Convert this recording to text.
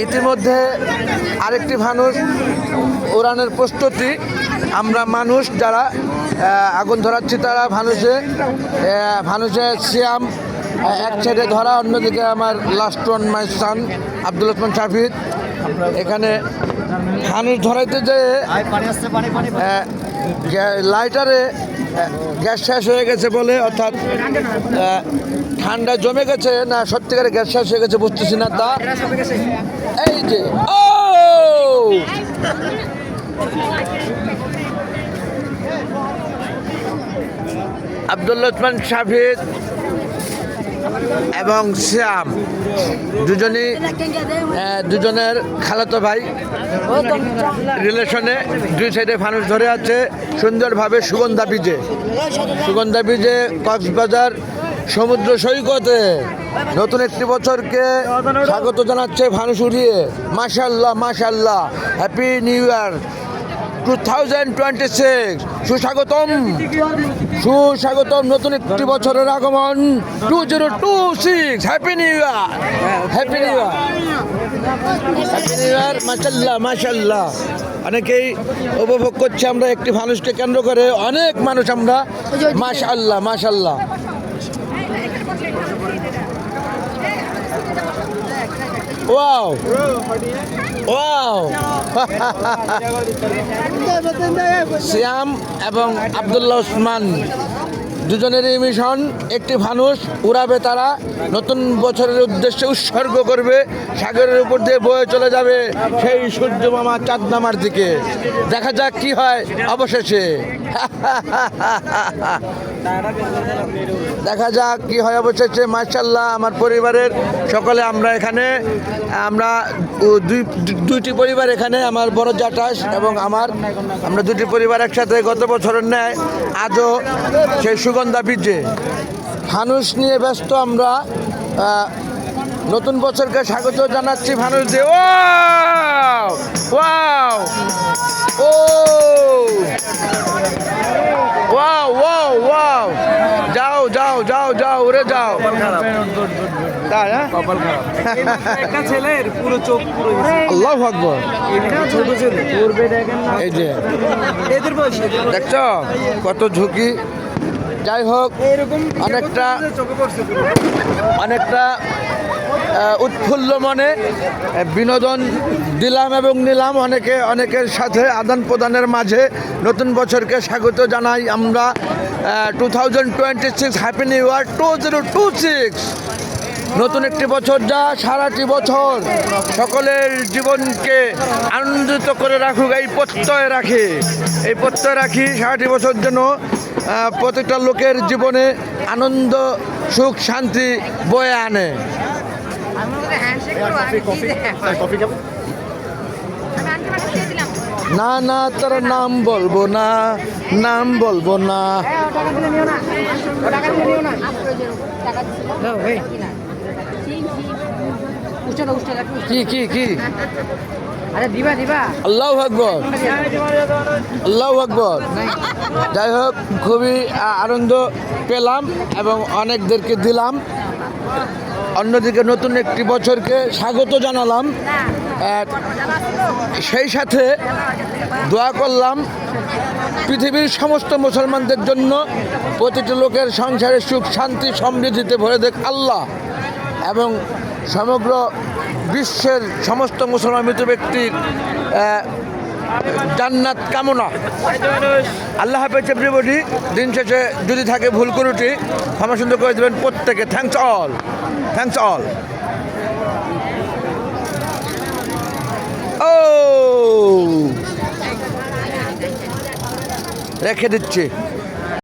ইতিমধ্যে আরেকটি মানুষ উড়ানের প্রস্তুতি। আমরা মানুষ যারা আগুন ধরাচ্ছি তারা ভানুষে ভানুষে আহ, এক সাইডে ধরা অন্যদিকে আমার last one my son Abdul Rahman Shafid এখানে ফানুস ধরাইতে যে লাইটারে গ্যাস শেষ হয়ে গেছে বলে, অর্থাৎ ঠান্ডা জমে গেছে, না সত্যিকারে গ্যাস শেষ হয়ে গেছে বুঝতেছি না, তা এই যে, ও! আব্দুল রহমান শাফিদ এবং শ্যাম। দুজনই দুজনের খালাতো ভাই। রিলেশনে দুই সাইডে ফানুস ধরে আছে, সুন্দরভাবে সুগন্ধা বীজে। সুগন্ধা বীজে কক্সবাজার সমুদ্র সৈকতে নতুন একটি বছরকে স্বাগত জানাচ্ছে ফানুস উড়িয়ে। মাশাল্লাহ মাশাল্লাহ, happy new year. Two thousand twenty six সুস্বাগতম। সুস্বাগতম নতুন একটি বছরের আগমন two zero two six happy new year happy new year happy new year মাশাল্লাহ মাশাল্লাহ অনেকেই উপভোগ করছি আমরা একটি মানুষকে কেন্দ্র করে অনেক মানুষ আমরা মাশাল্লাহ মাশাল্লাহ ওয়াও ওয়াও সিয়াম এবং আবদুল্লাহ ওসমান দুজনেরই মিশন, একটি ফানুস উড়াবে তারা, নতুন বছরের উদ্দেশ্যে উৎসর্গ করবে, সাগরের উপর দিয়ে বয়ে চলে যাবে সেই সূর্য মামা চাঁদ নামার দিকে। দেখা যাক কি হয় অবশেষে। দেখা যাক কি হয় অবশেষে মার্শাল্লাহ আমার পরিবারের সকলে আমরা এখানে, আমরা দুই, দুইটি পরিবার এখানে, আমার বড় জাটাস এবং আমার, আমরা দুটি পরিবার একসাথে গত বছরের ন্যায় আজও সেই সুগন্ধা বীজে ফানুস নিয়ে ব্যস্ত আমরা নতুন বছরকে স্বাগত জানাচ্ছি ফানুস দিয়ে ওয়াও! ওয়াও! ও! Wow wow wow! যাও যাও যাও যাও উড়ে যাও। হ্যাঁ? দেখছ? কত ঝুঁকি? যাই হোক অনেকটা অনেকটা উৎফুল্ল মনে বিনোদন দিলাম এবং নিলাম অনেকে অনেকের সাথে আদান প্রদানের মাঝে। নতুন বছরকে স্বাগত জানাই আমরা two thousand twenty six happy new year two zero two six নতুন একটি বছর যা সারাটি বছর সকলের জীবনকে আনন্দিত করে রাখুক এই প্রত্যয় রাখে। এই প্রত্যয় রাখি সারাটি বছর যেন প্রত্যেকটা লোকের জীবনে আনন্দ সুখ শান্তি বয়ে আনে। না না তার নাম বলব না নাম বলব না। কি কি কি? আল্লাহ আকবর। আল্লাহ আকবর। যাই হোক, খুবই আনন্দ পেলাম এবং অনেকদেরকে দিলাম। অন্যদিকে নতুন একটি বছরকে স্বাগত জানালাম। সেই সাথে দোয়া করলাম পৃথিবীর সমস্ত মুসলমানদের জন্য প্রতিটি লোকের সংসারে সুখ, শান্তি, সমৃদ্ধিতে ভরে দেখ আল্লাহ। এবং সমগ্র বিশ্বের সমস্ত মুসলমান মৃত ব্যক্তির জান্নাত কামনা। আল্লাহ হাফেজ এভরিবডি দিন শেষে যদি থাকে ভুল করুটি ক্ষমা সুন্দর করে দেবেন প্রত্যেকে। থ্যাংকস অল থ্যাংকস অল ও! রেখে দিচ্ছি।